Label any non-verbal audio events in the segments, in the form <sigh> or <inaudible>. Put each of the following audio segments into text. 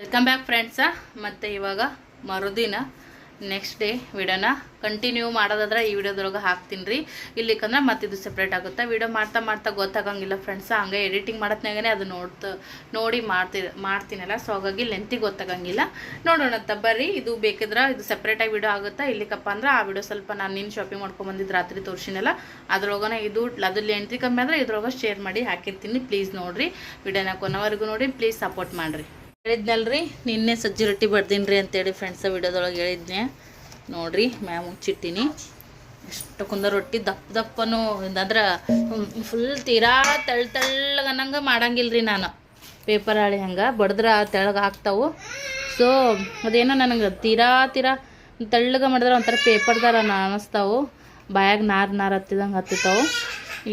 Welcome back friends ಮತ್ತು ಇವಾಗ ಮರುದಿನ ನೆಕ್ಸ್ಟ್ ಡೇ ವಿಡಿಯೋನ ಕಂಟಿನ್ಯೂ ಮಾಡೋದಾದ್ರೆ ಈ ವಿಡಿಯೋದೊಳಗೆ ಹಾಕ್ತೀನಿ ರೀ. ಇಲ್ಲಿಕಂದ್ರೆ ಮತ್ತೆ ಇದು ಸೆಪ್ರೇಟ್ ಆಗುತ್ತೆ. ವಿಡಿಯೋ ಮಾಡ್ತಾ ಮಾಡ್ತಾ ಗೊತ್ತಾಗಂಗಿಲ್ಲ ಫ್ರೆಂಡ್ಸ ಹಂಗೆ ಎಡಿಟಿಂಗ್ ಮಾಡತ್ನಾಗೇ ಅದು ನೋಡ್ತಾ, ನೋಡಿ ಮಾಡ್ತಿ, ಮಾಡ್ತೀನಲ್ಲ. ಸೊ ಹಾಗಾಗಿ ಲೆಂತಿಗೆ ಗೊತ್ತಾಗಂಗಿಲ್ಲ. ನೋಡೋಣ ಬರ್ರಿ. ಇದು ಬೇಕಿದ್ರೆ ಇದು ಸಪ್ರೇಟಾಗಿ ವಿಡಿಯೋ ಆಗುತ್ತೆ. ಇಲ್ಲಿಕಪ್ಪ ಅಂದ್ರೆ ಆ ವಿಡಿಯೋ ಸ್ವಲ್ಪ ನಾನು ನಿನ್ನ ಶಾಪಿಂಗ್ ಮಾಡ್ಕೊಂಬಂದಿದ್ದು ರಾತ್ರಿ ತೋರಿಸಿನಲ್ಲ, ಅದ್ರೊಳಗನೆ ಇದು ಅದು ಲೆಂತಿ ಕಮ್ಮಿ ಅಂದ್ರೆ ಇದ್ರೊಳಗೆ ಶೇರ್ ಮಾಡಿ ಹಾಕಿರ್ತೀನಿ. ಪ್ಲೀಸ್ ನೋಡಿರಿ. ವಿಡಿಯೋನ ಕೊನೆವರೆಗೂ ನೋಡಿ. ಪ್ಲೀಸ್ ಸಪೋರ್ಟ್ ಮಾಡಿರಿ. ಹೇಳಿದ್ನಲ್ರಿ, ನಿನ್ನೆ ಸಜ್ಜಿ ರೊಟ್ಟಿ ಬಡ್ದೀನಿ ರೀ ಅಂತೇಳಿ ಫ್ರೆಂಡ್ಸ ವಿಡಿಯೋದೊಳಗೆ ಹೇಳಿದ್ನೆ. ನೋಡ್ರಿ, ಮ್ಯಾಮ್ ಮುಚ್ಚಿಟ್ಟಿನಿ. ಎಷ್ಟು ಕುಂದ ರೊಟ್ಟಿ, ದಪ್ಪ ದಪ್ಪನು ಅಂದ್ರೆ ಫುಲ್ ತೀರಾ ತೆಳ್ ತೆಳ್ಳಗೆ ಅನ್ನಂಗೆ ಮಾಡಂಗಿಲ್ಲ ರೀ ನಾನು. ಪೇಪರ್ ಹಾಳಿ ಹಂಗೆ, ಬಡ್ದ್ರೆ ತೆಳಗೆ ಹಾಕ್ತಾವು. ಸೊ ಅದೇನೋ ನನಗೆ ತೀರಾ ತೀರಾ ತೆಳ್ಳಗೆ ಮಾಡಿದ್ರೆ ಒಂಥರ ಪೇಪರ್ ಥರ ಅನಿಸ್ತಾವು. ಬಾಯಾಗ ನಾರು ನಾರು ಹತ್ತಿದಂಗೆ ಹತ್ತಿತಾವು.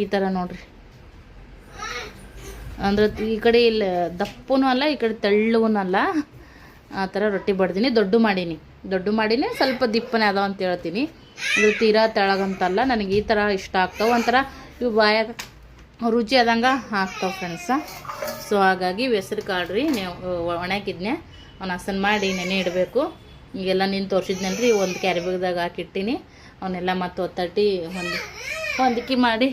ಈ ಥರ ನೋಡ್ರಿ. ಅಂದ್ರೆ ಈ ಕಡೆ ಇಲ್ಲಿ ದಪ್ಪನೂ ಅಲ್ಲ, ಈ ಕಡೆ ತೆಳ್ಳಗೂ ಅಲ್ಲ. ಆ ಥರ ರೊಟ್ಟಿ ಬಡ್ದೀನಿ, ದೊಡ್ಡ ಮಾಡೀನಿ. ದೊಡ್ಡ ಮಾಡೀನಿ, ಸ್ವಲ್ಪ ದಿಪ್ಪನೇ ಅದಾವ ಅಂತ ಹೇಳ್ತೀನಿ. ಅದು ತೀರಾ ತೆಳಗಂತಲ್ಲ, ನನಗೆ ಈ ಥರ ಇಷ್ಟ ಆಗ್ತಾವೆ. ಒಂಥರ ಇವು ಬಾಯಾಗ ರುಚಿ ಆದಂಗೆ ಆಗ್ತಾವೆ ಫ್ರೆಂಡ್ಸ ಸೊ ಹಾಗಾಗಿ ಹೆಸ್ರು ಕಾಳು ರೀ ಒಣಗಿದ್ನೆ. ಅವ್ನ ಹಸನ್ ಮಾಡಿ ನೆನೆ ಇಡಬೇಕು. ಈಗೆಲ್ಲ ನೀನು ತೋರಿಸಿದ್ನಲ್ರಿ, ಒಂದು ಕ್ಯಾರಿಬ್ಯಾಗ್ದಾಗ ಹಾಕಿಟ್ಟಿನಿ. ಅವನ್ನೆಲ್ಲ ಮತ್ತೆ ಒತ್ತಟ್ಟಿ ಒಂದು ಹೊಂದಿಕೆ ಮಾಡಿ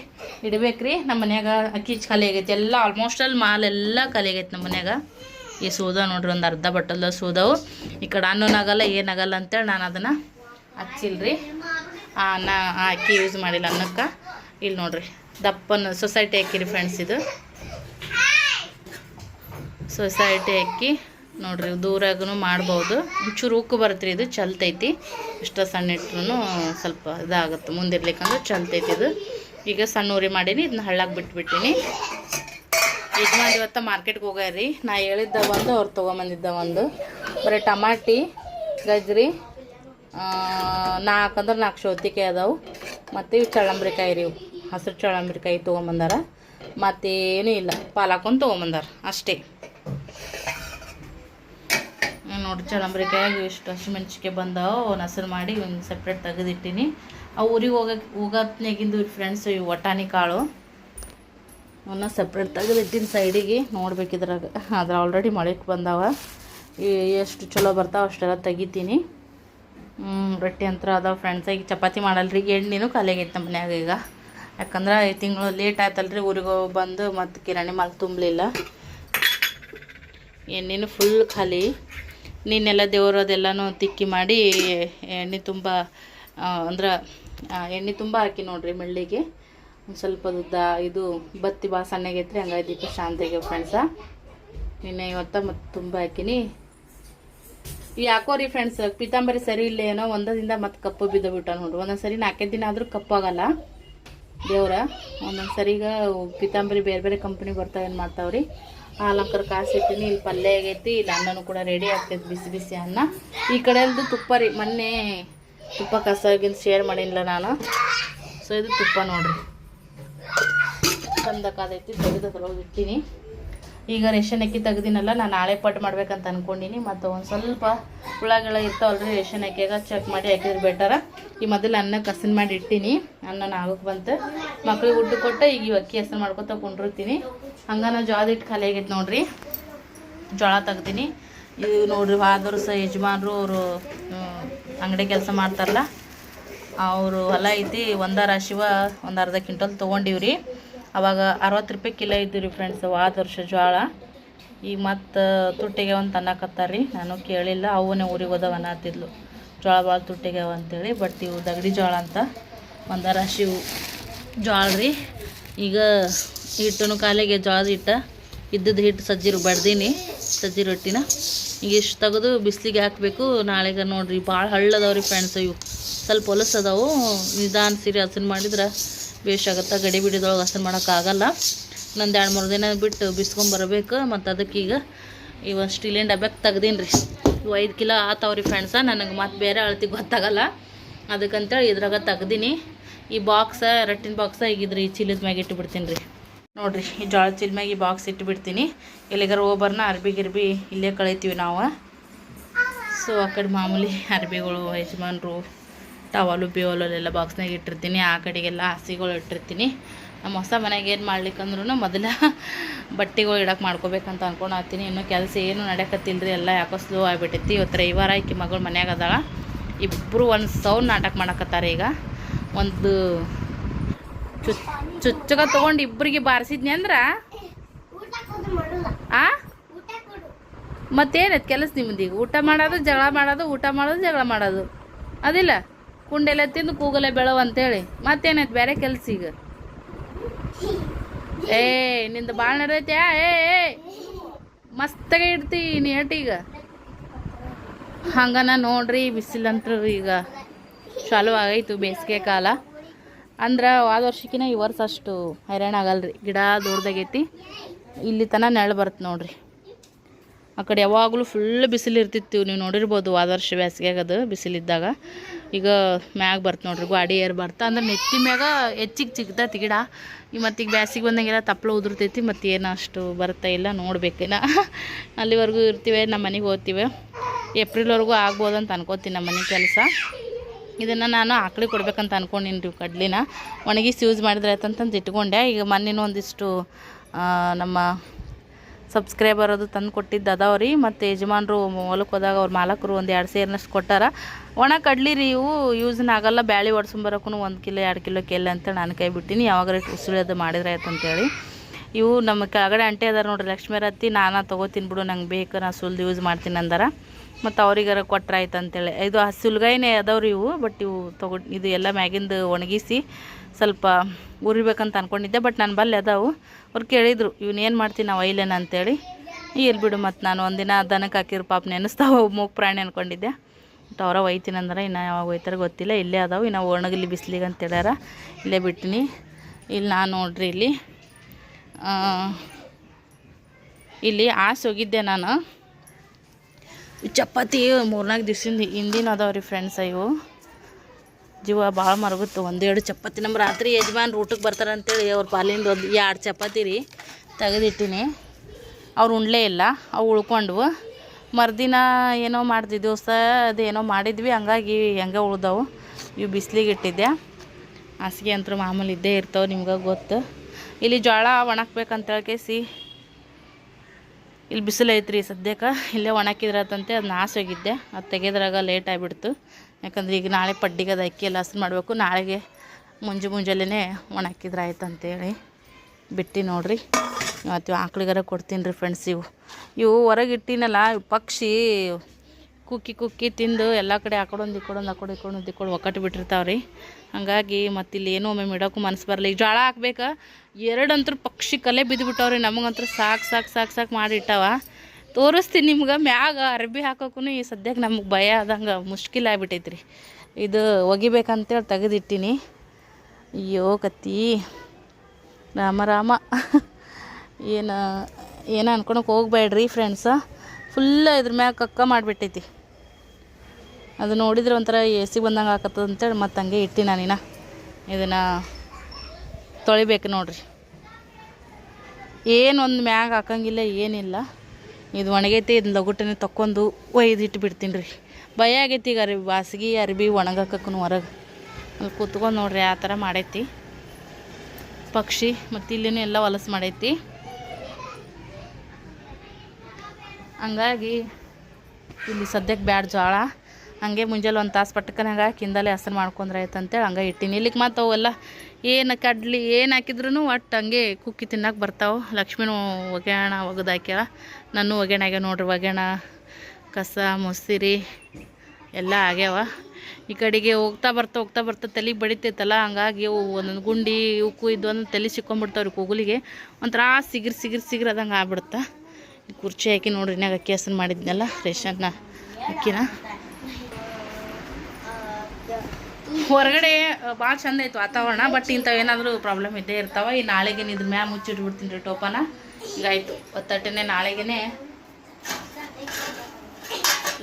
ಇಡ್ಬೇಕ್ರಿ. ನಮ್ಮ ಮನ್ಯಾಗ ಅಕ್ಕಿ ಖಾಲಿ ಆಗೈತಿ. ಎಲ್ಲ ಆಲ್ಮೋಸ್ಟ್ ಅಲ್ಲಿ ಮಾಲ್ ಎಲ್ಲ ಖಾಲಿ ಆಗೈತಿ ನಮ್ಮ ಮನ್ಯಾಗ. ಈ ಸೋದ ನೋಡ್ರಿ, ಒಂದು ಅರ್ಧ ಬಟ್ಟಲ್ದ ಸೋದವು. ಈ ಕಡೆ ಅನ್ನೋನಾಗಲ್ಲ ಏನಾಗಲ್ಲ ಅಂತೇಳಿ ನಾನು ಅದನ್ನು ಹಚ್ಚಿಲ್ರಿ. ಆ ಅನ್ನ, ಆ ಅಕ್ಕಿ ಯೂಸ್ ಮಾಡಿಲ್ಲ ಅನ್ನಕ್ಕೆ. ಇಲ್ಲಿ ನೋಡ್ರಿ, ದಪ್ಪನ ಸೊಸೈಟಿ ಅಕ್ಕಿ ರೀ ಫ್ರೆಂಡ್ಸ್ ಇದು. ಸೊಸೈಟಿ ಅಕ್ಕಿ. ನೋಡ್ರಿ ದೂರಾಗೂ ಮಾಡ್ಬೋದು. ಒಂಚೂರು ಉಕ್ಕು ಬರುತ್ತೆ ಇದು, ಚಲ್ತೈತಿ. ಇಷ್ಟ ಸಣ್ಣ ಇಟ್ರು ಸ್ವಲ್ಪ ಇದಾಗುತ್ತೆ, ಮುಂದಿರ್ಲಿಕ್ಕಂದ್ರೆ ಚಲ್ತೈತಿ ಇದು. ಈಗ ಸಣ್ಣ ಉರಿ ಮಾಡೀನಿ ಇದನ್ನ ಹಳ್ಳಾಗಿ ಬಿಟ್ಬಿಟ್ಟಿನಿ. ಯಜಮಾನ್ ಇವತ್ತು ಮಾರ್ಕೆಟ್ಗೆ ಹೋಗ್ಯಾರಿ ನಾ ಹೇಳಿದ್ದ ಒಂದು, ಅವ್ರು ತೊಗೊಂಬಂದಿದ್ದ ಒಂದು. ಬರೀ ಟಮಾಟಿ, ಗಜ್ರಿ ನಾಲ್ಕು ಅಂದ್ರೆ ನಾಲ್ಕು ಶೋತಿಕೆ ಅದಾವು. ಮತ್ತು ಇವು ಚಳಂಬ್ರಿಕಾಯಿ ರೀ ಇವು. ಹಸಿರು ಚಳಂಬ್ರಿಕಾಯಿ ತೊಗೊಂಬಂದಾರ. ಮತ್ತೇನೂ ಇಲ್ಲ ಪಾಲಾಕೊಂಡು ತೊಗೊಂಬಂದಾರ, ಅಷ್ಟೇ. ನೋಡಿ ಚಳಂಬ್ರಿಕಾಯಾಗ ಇಷ್ಟು ಹಸಿಮೆಣ್ಸಿಕೆ ಬಂದಾವ, ಅವ್ನ ಹಸಿರು ಮಾಡಿ ಒಂದು ಸಪ್ರೇಟ್ ತೆಗೆದಿಟ್ಟಿನಿ. ಆ ಊರಿಗೆ ಹೋಗಕ್ಕೆ ಹೋಗತ್ನಾಗಿಂದು ಫ್ರೆಂಡ್ಸ್ ಇವು ವಟಾಣಿ ಕಾಳು. ಅವನ್ನ ಸಪ್ರೇಟ್ ತೆಗೆದಿಟ್ಟಿನ ಸೈಡಿಗೆ ನೋಡ್ಬೇಕಿದ್ರಾಗ ಅದ್ರ ಆಲ್ರೆಡಿ ಮಳೆಗೆ ಬಂದಾವ. ಎಷ್ಟು ಚಲೋ ಬರ್ತಾವ ಅಷ್ಟೆಲ್ಲ ತೆಗಿತೀನಿ. ರೊಟ್ಟಿ ಅಂತರ ಅದಾವ ಫ್ರೆಂಡ್ಸ್ ಈಗ ಚಪಾತಿ ಮಾಡಲ್ರಿ, ಎಣ್ಣೆನೂ ಖಾಲಿ ಆಗೈತೆ ನಮ್ಮ ಮನ್ಯಾಗ ಈಗ. ಯಾಕಂದ್ರೆ ಈ ತಿಂಗಳು ಲೇಟ್ ಆಯ್ತಲ್ರಿ ಊರಿಗೆ ಬಂದು, ಮತ್ತು ಕಿರಾಣಿ ಮಾಲ್ ತುಂಬಲಿಲ್ಲ. ಎಣ್ಣೆನೂ ಫುಲ್ ಖಾಲಿ. ನೀನೆಲ್ಲ ದೇವರದೆಲ್ಲನೂ ತಿಕ್ಕಿ ಮಾಡಿ ಎಣ್ಣೆ ತುಂಬ ಅಂದ್ರೆ ಎಣ್ಣೆ ತುಂಬ ಹಾಕಿ ನೋಡ್ರಿ ಮೆಳ್ಳಿಗೆ ಒಂದು ಸ್ವಲ್ಪ ಉದ್ದ ಇದು ಬತ್ತಿ ಭಾಳ ಸಣ್ಣಗೈತ್ರಿ ಹಂಗಾಗಿ ದೀಪ ಶಾಂತಿಗೆ ಫ್ರೆಂಡ್ಸ ನಿನ್ನೆ ಇವತ್ತ ಮತ್ತು ತುಂಬ ಹಾಕಿನಿ. ಯಾಕೋ ರೀ ಫ್ರೆಂಡ್ಸ್ ಪೀತಾಂಬರಿ ಸರಿ ಇಲ್ಲ ಏನೋ ಒಂದದಿಂದ ಮತ್ತೆ ಕಪ್ಪು ಬಿದ್ದು ಬಿಟ್ಟ ನೋಡ್ರಿ. ಒಂದೊಂದು ಸರಿ ನಾಲ್ಕೈದು ದಿನ ಆದರೂ ಕಪ್ಪಾಗಲ್ಲ ದೇವ್ರ, ಒಂದೊಂದು ಸರಿಗ ಪೀತಾಂಬರಿ ಬೇರೆ ಬೇರೆ ಕಂಪ್ನಿ ಬರ್ತಾವೆ ಏನು ಮಾಡ್ತಾವ್ರಿ? ಹಾಲಂಕರ್ ಕಾಸಿಟ್ಟಿನಿ ಇಲ್ಲಿ ಪಲ್ಯ ಆಗೈತಿ, ಇಲ್ಲಿ ಅನ್ನನೂ ಕೂಡ ರೆಡಿ ಆಗ್ತೈತಿ, ಬಿಸಿ ಬಿಸಿ ಅನ್ನ. ಈ ಕಡೆಯಲ್ದು ತುಪ್ಪ ರೀ, ಮೊನ್ನೆ ತುಪ್ಪ ಕಸಾಗಿಂದ ಶೇರ್ ಮಾಡಿಲ್ಲ ನಾನು. ಸೊ ಇದು ತುಪ್ಪ ನೋಡ್ರಿ. ಚಂದಕ್ಕಾದೈತಿ ತೆಗೆದು ಅದ್ರೊಳಗೆ ಇಟ್ಟಿನಿ. ಈಗ ರೇಷನ್ ಅಕ್ಕಿ ತೆಗ್ದಿನಲ್ಲ, ನಾನು ನಾಳೆ ಪಟ್ಟು ಮಾಡ್ಬೇಕಂತ ಅನ್ಕೊಂಡಿನಿ. ಮತ್ತು ಒಂದು ಸ್ವಲ್ಪ ಹುಳಗಳ ಇರ್ತಾವಲ್ರಿ ರೇಷನ್ ಅಕ್ಕಿಯಾಗ ಚೆಕ್ ಮಾಡಿ ಹಾಕಿದ್ರೆ ಬೆಟರ ಈ ಮೊದಲು ಅನ್ನ ಕಸನ್ ಮಾಡಿ ಇಟ್ಟೀನಿ. ಅನ್ನ ಆಗೋಕೆ ಬಂತು. ಮಕ್ಳಿಗೆ ಊಟ ಕೊಟ್ಟು ಈಗ ಇವು ಅಕ್ಕಿ ಹೆಸರು ಮಾಡ್ಕೊತ ಕುಂಡಿರ್ತೀನಿ ಹಂಗ ನಾನು ಜೋಳದ ಇಟ್ಟು ಖಾಲಿ ಆಗೈತೆ ನೋಡ್ರಿ. ಜೋಳ ತೆಗ್ದೀನಿ. ಇದು ನೋಡ್ರಿ ಹೋದ ಸಹ ಯಜಮಾನರು ಅವರು ಅಂಗಡಿ ಕೆಲಸ ಮಾಡ್ತಾರಲ್ಲ, ಅವರು ಹೊಲ ಐತಿ ಒಂದ ಶಿವ ಒಂದು ಅರ್ಧ ಕ್ವಿಂಟಲ್ ತೊಗೊಂಡಿವ್ರಿ. ಅವಾಗ ಅರವತ್ತು ರೂಪಾಯಿ ಕಿಲೋ ಇದ್ದು ರೀ ಫ್ರೆಂಡ್ಸ್ ಆದ ವರ್ಷ ಜೋಳ ಈಗ ಮತ್ತು ತುಟ್ಟಿಗೆ ಒಂದು ತನ್ನಕತ್ತಾರ ರೀ ನಾನು ಕೇಳಿಲ್ಲ ಅವನೇ ಊರಿಗೆ ಹೋದವ ಅನ್ನತ್ತಿದ್ಲು ಜೋಳ ಭಾಳ ತುಟ್ಟಿಗ್ಯಾವ ಅಂತೇಳಿ ಬಟ್ ಇವು ದಗಡಿ ಜೋಳ ಅಂತ. ಒಂದು ರಾಶಿ ಜೋಳ ರೀ. ಈಗ ಹಿಟ್ಟನು ಕಾಲಿಗೆ ಜೋಳದ ಹಿಟ್ಟು. ಇದ್ದದ್ದು ಹಿಟ್ಟು ಸಜ್ಜಿ ಬಡ್ದೀನಿ ಸಜ್ಜಿ ರೊಟ್ಟಿನ. ಈಗ ಇಷ್ಟು ತೆಗೆದು ಬಿಸಿಲಿಗೆ ಹಾಕಬೇಕು. ನಾಳೆಗೆ ನೋಡಿರಿ ಭಾಳ ಹಳ್ಳದವ್ರಿ ಫ್ರೆಂಡ್ಸ್ ಇವು. ಸ್ವಲ್ಪ ಹೊಲಸದವು ನಿಧಾನ ಸೀರೆ ಹಸನ್ ಮಾಡಿದ್ರೆ ಬೇಷ್ ಆಗುತ್ತೆ, ಗಡಿ ಬಿಡಿದೊಳಗೆ ಅಷ್ಟು ಮಾಡೋಕ್ಕಾಗಲ್ಲ ನಂದು ಎರಡು ಮೂರು ದಿನ ಬಿಟ್ಟು ಬಿಸ್ಕೊಂಬರ್ಬೇಕು ಮತ್ತು ಅದಕ್ಕೆ ಈಗ ಇವ ಸ್ಟೀಲಿನ ಡಬ್ಯಾಗ ತೆಗ್ದೀನಿ ರೀ ಇವು ಐದು ಕಿಲೋ ಆತಾವ್ರಿ ಫ್ರೆಂಡ್ಸ ನನಗೆ ಮತ್ತೆ ಬೇರೆ ಅಳತಿ ಗೊತ್ತಾಗಲ್ಲ. ಅದಕ್ಕಂತೇಳಿ ಇದ್ರಾಗ ತೆಗ್ದೀನಿ. ಈ ಬಾಕ್ಸ ರಟ್ಟಿನ ಬಾಕ್ಸ ಈಗಿದ್ರಿ, ಈ ಚೀಲದ ಮ್ಯಾಗೆ ಇಟ್ಟುಬಿಡ್ತೀನಿ ರೀ ನೋಡಿರಿ, ಈ ಜೋಳ ಚೀಲ ಮ್ಯಾಗೆ ಈ ಬಾಕ್ಸ್ ಇಟ್ಟು ಬಿಡ್ತೀನಿ ಎಲ್ಲಿಗಾರ ಹೋಗ್ಬರ್ನ, ಅರ್ಬಿ ಗಿರ್ಬಿ ಇಲ್ಲೇ ಕಳೀತೀವಿ ನಾವು. ಸೊ ಆ ಕಡೆ ಮಾಮೂಲಿ ಅರ್ಬಿಗಳು, ಯಜಮಾನ್ರು ಟವಲು ಬೇವಲಲ್ಲೆಲ್ಲ ಬಾಕ್ಸ್ನಾಗ ಇಟ್ಟಿರ್ತೀನಿ. ಆ ಕಡೆಗೆಲ್ಲ ಹಸಿಗಳು ಇಟ್ಟಿರ್ತೀನಿ. ನಮ್ಮ ಹೊಸ ಮನೆಗೆ <laughs> ಏನು ಮಾಡ್ಲಿಕ್ಕಂದ್ರೂ ಮೊದಲ ಬಟ್ಟೆಗಳು ಇಡಕ್ಕೆ ಮಾಡ್ಕೋಬೇಕಂತ ಅಂದ್ಕೊಂಡು ಹತ್ತೀನಿ ಇನ್ನೂ ಕೆಲಸ ಏನು ನಡೆಯಕತ್ತಿಲ್ರಿ. ಎಲ್ಲ ಯಾಕೋ ಸ್ಲೋ ಆಗಿಬಿಟ್ಟೈತಿ ಇವತ್ತು ರವಿವಾರ ಆಯ್ಕೆ ಮಗಳು ಮನ್ಯಾಗ ಅದಾಳ. ಇಬ್ಬರು ಒಂದು ಸೌಂಡ್ ನಾಟಕ ಮಾಡಕತ್ತಾರೆ ಈಗ. ಒಂದು ಚುಚ್ ಚುಚ್ಚಗ ತೊಗೊಂಡು ಇಬ್ಬರಿಗೆ ಬಾರಿಸಿದ್ನಿ ಅಂದ್ರ? ಆ? ಮತ್ತೇನೈತೆ ಕೆಲಸ ನಿಮ್ದು ಈಗ? ಊಟ ಮಾಡೋದು, ಜಗಳ ಮಾಡೋದು, ಊಟ ಮಾಡೋದು, ಜಗಳ ಮಾಡೋದು. ಅದಿಲ್ಲ? ಕುಂಡೆಲ್ಲ ತಿಂದು ಕೂಗಲೆ ಬೆಳವು ಅಂತೇಳಿ ಮತ್ತೇನೈತೆ ಬೇರೆ ಕೆಲಸ ಈಗ? ಏ, ನಿಂದು ಭಾಳ ನಡೆದೈತ್ಯಾ ಏ ಮಸ್ತಾಗೆ ಇಡ್ತಿ ನೀ ಈಗ. ಹಂಗನ ನೋಡ್ರಿ ಬಿಸಿಲಂತೂ ಈಗ. ಚಾಲು ಆಗೈತು ಬೇಸಿಗೆ ಕಾಲ. ಅಂದ್ರೆ ಹೋದ ವರ್ಷಕ್ಕಿಂತ ಈ ವರ್ಷ ಅಷ್ಟು ಹೈರಾಣ ಆಗಲ್ರಿ. ಗಿಡ ದೂರದಾಗೈತಿ ಇಲ್ಲಿ ತನಕ ನೆರಳು ಬರುತ್ತೆ ನೋಡ್ರಿ. ಆ ಕಡೆ ಯಾವಾಗಲೂ ಫುಲ್ ಬಿಸಿಲು ಇರ್ತಿತ್ತು ನೀವು ನೋಡಿರ್ಬೋದು ಹೋದ ವರ್ಷ ಬೇಸಿಗೆಗದು ಬಿಸಿಲಿದ್ದಾಗ. ಈಗ ಮ್ಯಾಗ ಬರ್ತ ನೋಡ್ರಿ, ಗಾಡಿ ಏರ್ ಬರ್ತಾ. ಅಂದ್ರೆ ನೆತ್ತಿ ಮ್ಯಾಗ ಹೆಚ್ಚಿಗೆ ಸಿಗ್ತೈತಿ ಗಿಡ. ಈಗ ಮತ್ತೀಗ ಬ್ಯಾಸಿಗೆ ಬಂದಂಗೆಲ್ಲ ತಪ್ಪಲು ಉದುರ್ತೈತಿ, ಮತ್ತು ಏನು ಅಷ್ಟು ಬರ್ತಾ ಇಲ್ಲ ನೋಡ್ಬೇಕಿಲ್ಲ <laughs> ಅಲ್ಲಿವರೆಗೂ ಇರ್ತೀವಿ ನಮ್ಮ ಮನೆಗೆ ಹೋಗ್ತೀವಿ. ಏಪ್ರಿಲ್ವರೆಗೂ ಆಗ್ಬೋದು ಅಂತ ಅನ್ಕೋತೀನಿ ನಮ್ಮ ಮನೆ ಕೆಲಸ. ಇದನ್ನು ನಾನು ಆಕಳಿ ಕೊಡ್ಬೇಕಂತ ಅನ್ಕೊಂಡಿನಿ ರೀ ಕಡ್ಲಿನ. ಒಣಗಿಸಿ ಯೂಸ್ ಮಾಡಿದ್ರೆ ಆಯ್ತಂತಂದು ಇಟ್ಕೊಂಡೆ. ಈಗ ಮೊನ್ನೆನೂ ಒಂದಿಷ್ಟು ನಮ್ಮ ಸಬ್ಸ್ಕ್ರೈಬರ್ ಅದು ತಂದು ಕೊಟ್ಟಿದ್ದು ಅದಾವ ರೀ ಮತ್ತು ಯಜಮಾನರು ಹೊಲಕ್ಕೆ ಹೋದಾಗ ಅವ್ರ ಮಾಲಕರು ಒಂದು ಎರಡು ಸೇರಿನಷ್ಟು ಕೊಟ್ಟಾರ. ಒಣ ಕಡ್ಲಿ ರೀ ಇವು ಯೂಸ್ನ ಆಗಲ್ಲ, ಬ್ಯಾಳಿ ಒಡ್ಸ್ಕೊಂಬರಕ್ಕೂ ಒಂದು ಕಿಲೋ, ಎರಡು ಕಿಲೋ ಕೆಲ್ಲ ಅಂತ ನಾನು ಕೈ ಬಿಟ್ಟಿನಿ. ಯಾವಾಗ ಉಸುಳಿಯೋದು ಮಾಡಿದ್ರೆ ಆಯ್ತು ಅಂತೇಳಿ. ಇವು ನಮ್ಮ ಕೆಳಗಡೆ ಅಂಟೆ ಅದಾರ ನೋಡ್ರಿ ಲಕ್ಷ್ಮೀ ರತ್ತಿ, ನಾನು ತೊಗೋತೀನಿ ಬಿಡು, ನಂಗೆ ಬೇಕು ನಾನು ಸುಲ್ದು ಯೂಸ್ ಮಾಡ್ತೀನಿ ಅಂದಾರ. ಮತ್ತು ಅವ್ರಿಗಾರ ಕೊಟ್ರೆ ಆಯ್ತು ಅಂತೇಳಿ. ಇದು ಹಸುಲ್ಗಾಯಿನೇ ಅದಾವ್ರಿ ಇವು, ಬಟ್ ಇವು ತೊಗೊ, ಇದು ಎಲ್ಲ ಮ್ಯಾಗಿಂದು ಒಣಗಿಸಿ ಸ್ವಲ್ಪ ಉರಿಬೇಕಂತ ಅನ್ಕೊಂಡಿದ್ದೆ, ಬಟ್ ನಾನು ಬಲ್ಲಿ ಅದಾವು. ಅವ್ರು ಕೇಳಿದರು ಇವನೇನು ಮಾಡ್ತೀನಿ ನಾವು ಒಯ್ಲೇನ ಅಂತೇಳಿ. ಎಲ್ಲಿ ಬಿಡು ಮತ್ತು ನಾನು ಒಂದಿನ ದನಕ್ಕೆ ಹಾಕಿರೋ ಪಾಪ ನೆನೆಸ್ತಾವ ಮೂಗು ಪ್ರಾಣಿ ಅನ್ಕೊಂಡಿದ್ದೆ. ಬಟ್ ಅವರ ಒಯ್ತೀನಿ ಅಂದ್ರೆ ಇನ್ನು ಯಾವಾಗ ಒಯ್ತಾರೆ ಗೊತ್ತಿಲ್ಲ, ಇಲ್ಲೇ ಅದಾವೆ. ಇನ್ನು ಒಣಗಲಿ ಬಿಸಿಲಿಗೆ ಅಂತ ಹೇಳ್ಯಾರ. ಇಲ್ಲೇ ಬಿಟ್ಟಿನಿ ಇಲ್ಲಿ ನಾನು ನೋಡ್ರಿ ಇಲ್ಲಿ. ಇಲ್ಲಿ ಆಸೆ ಹೋಗಿದ್ದೆ ನಾನು. ಚಪಾತಿ ಮೂರ್ನಾಲ್ಕು ದಿವ್ಸದಿಂದ ಹಿಂದಿನ ಅದಾವ ರೀ ಫ್ರೆಂಡ್ಸ್ ಇವು. ಜೀವ ಭಾಳ ಮರಗುತ್ತೆ. ಒಂದೆರಡು ಚಪಾತಿ. ನಮ್ಮ ರಾತ್ರಿ ಯಜಮಾನ್ರು ಊಟಕ್ಕೆ ಬರ್ತಾರೆ ಅಂತೇಳಿ ಅವ್ರ ಪಾಲಿಂದ ಒಂದು ಎರಡು ಚಪಾತಿ ರೀ ತೆಗೆದಿಟ್ಟಿನಿ. ಅವ್ರು ಉಣ್ಲೇ ಇಲ್ಲ. ಅವು ಉಳ್ಕೊಂಡ್ವು. ಮರುದಿನ ಏನೋ ಮಾಡ್ತಿದ್ವಿ ದಿವಸ ಅದೇನೋ ಮಾಡಿದ್ವಿ. ಹಂಗಾಗಿ ಹೆಂಗೆ ಉಳ್ದವು? ಇವು ಬಿಸಿಲಿಗೆ ಇಟ್ಟಿದ್ದೆ ಹಾಸಿಗೆ ಅಂತೂ ಮಾಮೂಲಿ ಇದ್ದೇ ಇರ್ತಾವೆ ನಿಮ್ಗೆ ಗೊತ್ತು. ಇಲ್ಲಿ ಜೋಳ ಒಣಗ್ಬೇಕಂತ ಕೇಸಿ ಇಲ್ಲಿ ಬಿಸಿಲು ಐತ್ರಿ ಸದ್ಯಕ್ಕೆ. ಇಲ್ಲೇ ಒಣಕಿದ್ರತಂತೆ ಅದು ಹೋಗಿದ್ದೆ. ಅದು ತೆಗೆದ್ರಾಗ ಲೇಟ್ ಆಗಿಬಿಡ್ತು. ಯಾಕಂದ್ರೆ ಈಗ ನಾಳೆ ಪಡ್ಡಿಗೆ ಅದು ಅಕ್ಕಿ ಎಲ್ಲ ಮಾಡಬೇಕು. ನಾಳೆಗೆ ಮುಂಜು ಮುಂಜಾನೆ ಒಣಕಿದ್ರೆ ಆಯ್ತು ಅಂತೇಳಿ ಬಿಟ್ಟು ನೋಡ್ರಿ. ಇವತ್ತು ಆಕಳಿಗಾರ ಕೊಡ್ತೀನಿ ರೀ ಫ್ರೆಂಡ್ಸ್ ಇವು. ಇವು ಹೊರಗೆ ಇಟ್ಟಿನಲ್ಲ ಪಕ್ಷಿ ಕುಕ್ಕಿ ಕುಕ್ಕಿ ತಿಂದು ಎಲ್ಲ ಕಡೆ ಆ ಕಡೆ ಒಂದು ಈ ಕಡೆ ಒಂದು, ಆ ಕಡೆ ಈ ಕಡೆ ಒಂದು, ಈ ಕಡೆ ಒಕ್ಕಟ್ಟು ಬಿಟ್ಟಿರ್ತಾವೆ ರೀ ಹಾಗಾಗಿ ಮತ್ತು ಇಲ್ಲಿ ಏನೋ ಒಮ್ಮೆ ಇಡೋಕ್ಕೂ ಮನಸ್ಸು ಬರಲಿ. ಈಗ ಜೋಳ ಹಾಕ್ಬೇಕು? ಎರಡಂತೂ ಪಕ್ಷಿ ಕಲೆ ಬಿದ್ದುಬಿಟ್ಟವ್ರಿ ನಮಗಂತೂ ಸಾಕು ಸಾಕು ಸಾಕು ಸಾಕು ಮಾಡಿ ಇಟ್ಟಾವ. ತೋರಿಸ್ತೀನಿ ನಿಮ್ಗೆ, ಮ್ಯಾಗ ಅರ್ಬಿ ಹಾಕೋಕ್ಕೂ ಈ ಸದ್ಯಕ್ಕೆ ನಮಗೆ ಭಯ ಆದಂಗೆ ಮುಷ್ಕಿಲ್ ಆಗ್ಬಿಟ್ಟೈತ್ರಿ. ಇದು ಒಗಿಬೇಕಂತೇಳಿ ತೆಗೆದಿಟ್ಟಿನಿ. ಅಯ್ಯೋ ಕತ್ತಿ. ರಾಮ ರಾಮ. ಏನು ಏನು ಅನ್ಕೊಳಕ್ಕೆ ಹೋಗ್ಬೇಡ್ರಿ ಫ್ರೆಂಡ್ಸ ಫುಲ್ ಇದ್ರ ಮ್ಯಾಗ ಕಕ್ಕ ಮಾಡಿಬಿಟ್ಟೈತಿ. ಅದು ನೋಡಿದ್ರೆ ಒಂಥರ ಎ ಸಿ ಬಂದಂಗೆ ಆಕತ್ತದ ಅಂತೇಳಿ ಮತ್ತೆ ಹಂಗೆ ಇಟ್ಟಿ ನಾನಿನ ಇದನ್ನು ತೊಳಿಬೇಕು ನೋಡ್ರಿ. ಏನು ಒಂದು ಮ್ಯಾಗ ಹಾಕಂಗಿಲ್ಲ, ಏನಿಲ್ಲ. ಇದು ಒಣಗೈತಿ, ಇದನ್ನ ಲಗುಟನೆ ತಕ್ಕೊಂಡು ಒಯ್ದು ಇಟ್ಟು ಬಿಡ್ತೀನಿ ರೀ. ಭಯ ಆಗೈತಿ ಈಗ ಅರ್ಬಿ ಬಾಸಿಗೆ ಅರ್ಬಿ ಒಣಗಕ್ಕೂ ಹೊರಗೆ. ಅಲ್ಲಿ ಕೂತ್ಕೊಂಡು ನೋಡ್ರಿ ಆ ಥರ ಮಾಡೈತಿ. ಪಕ್ಷಿ ಮತ್ತು ಇಲ್ಲಿನೂ ಎಲ್ಲ ಹೊಲಸು ಮಾಡೈತಿ. ಹಂಗಾಗಿ ಇಲ್ಲಿ ಸದ್ಯಕ್ಕೆ ಬ್ಯಾಡ ಜೋಳ ಹಂಗೆ ಮುಂಜಾನೆ ಒಂದು ತಾಸು ಪಟ್ಕನಾಗ ಕಿಂದಲೇ ಹಸ್ರು ಮಾಡ್ಕೊಂಡ್ರೆ ಆಯ್ತು ಅಂತೇಳಿ ಹಂಗೆ ಇಟ್ಟಿನಿ. ಇಲ್ಲಿಗೆ ಮತ್ತು ಅವೆಲ್ಲ ಏನು ಕಡ್ಲಿ ಏನು ಹಾಕಿದ್ರು ಒಟ್ಟು ಹಂಗೆ ಕುಕ್ಕಿ ತಿನ್ನಕ್ಕೆ ಬರ್ತಾವೆ. ಲಕ್ಷ್ಮೀನೂ ಒಗ್ಯಾಣ ಒಗದು ಹಾಕ್ಯಾಳ. ನಾನು ಆಗ್ಯಾವ ನೋಡ್ರಿ ಒಗ್ಯಾಣ ಕಸ, ಮೊಸರಿ ಎಲ್ಲ ಆಗ್ಯಾವ. ಈ ಕಡೆಗೆ ಹೋಗ್ತಾ ಬರ್ತಾ ಹೋಗ್ತಾ ಬರ್ತಾ ತಲೆಗೆ ಬಡಿತೈತಲ್ಲ, ಹಂಗಾಗಿ ಅವು ಒಂದೊಂದು ಗುಂಡಿ, ಉಕ್ಕು ಇದ್ದು ಒಂದು ತಲೆ ಸಿಕ್ಕೊಂಬಿಡ್ತಾವ್ರಿ ಕೂಗುಲಿಗೆ. ಒಂಥರ ಸಿಗಿರ್ ಸಿಗಿರ್ ಸಿಗಿರ್ ಅದಂಗೆ ಆಗ್ಬಿಡುತ್ತೆ. ಕುರ್ಚಿ ಹಾಕಿ ನೋಡ್ರಿ ನಾಗ ಅಕ್ಕಿ ಹಸನ್ ಮಾಡಿದ್ನಲ್ಲ, ರೇಷನ್ನ, ಅಕ್ಕಿನ. ಹೊರಗಡೆ ಭಾಳ ಚಂದ ಐತೆ ವಾತಾವರಣ, ಬಟ್ ಇಂಥವು ಏನಾದರೂ ಪ್ರಾಬ್ಲಮ್ ಇದ್ದೇ ಇರ್ತಾವ. ಈ ನಾಳೆಗೆ ಇದ್ರ ಮ್ಯಾ ಮುಚ್ಚಿಟ್ಬಿಡ್ತೀನಿ ರೀ ಟೋಪನ. ಈಗ ಒತ್ತಟ್ಟನೆ ಒತ್ತಟ್ಟನೆ ಎಲ್ಲ